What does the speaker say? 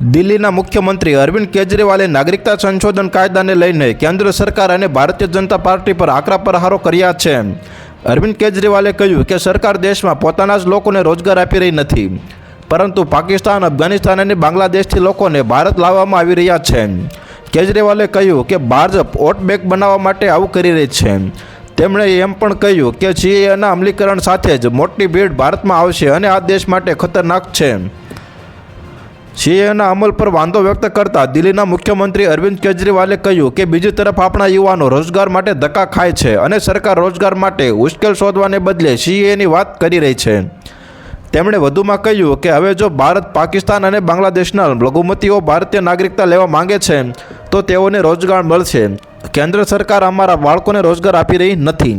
દિલ્હીના મુખ્યમંત્રી અરવિંદ કેજરીવાલે નાગરિકતા સંશોધન કાયદાને લઈને કેન્દ્ર સરકાર અને ભારતીય જનતા પાર્ટી પર આકરા પ્રહારો કર્યા છે. અરવિંદ કેજરીવાલે કહ્યું કે સરકાર દેશમાં પોતાના જ લોકોને રોજગાર આપી રહી નથી, પરંતુ પાકિસ્તાન, અફઘાનિસ્તાન અને બાંગ્લાદેશથી લોકોને ભારત લાવવામાં આવી રહ્યા છે. કેજરીવાલે કહ્યું કે ભાજપ ઓટબેક બેંક બનાવવા માટે આવું કરી રહી છે. તેમણે એમ પણ કહ્યું કે સીએના અમલીકરણ સાથે જ મોટી ભીડ ભારતમાં આવશે અને આ દેશ માટે ખતરનાક છે. સીએના અમલ પર વાંધો વ્યક્ત કરતા દિલ્હીના મુખ્યમંત્રી અરવિંદ કેજરીવાલે કહ્યું કે બીજી તરફ આપણા યુવાનો રોજગાર માટે ધક્કા ખાય છે અને સરકાર રોજગાર માટે ઉશ્કેલ શોધવાને બદલે સીએની વાત કરી રહી છે. તેમણે વધુમાં કહ્યું કે હવે જો ભારત, પાકિસ્તાન અને બાંગ્લાદેશના લઘુમતીઓ ભારતીય નાગરિકતા લેવા માંગે છે, તો તેઓને રોજગાર મળશે. કેન્દ્ર સરકાર અમારા બાળકોને રોજગાર આપી રહી નથી.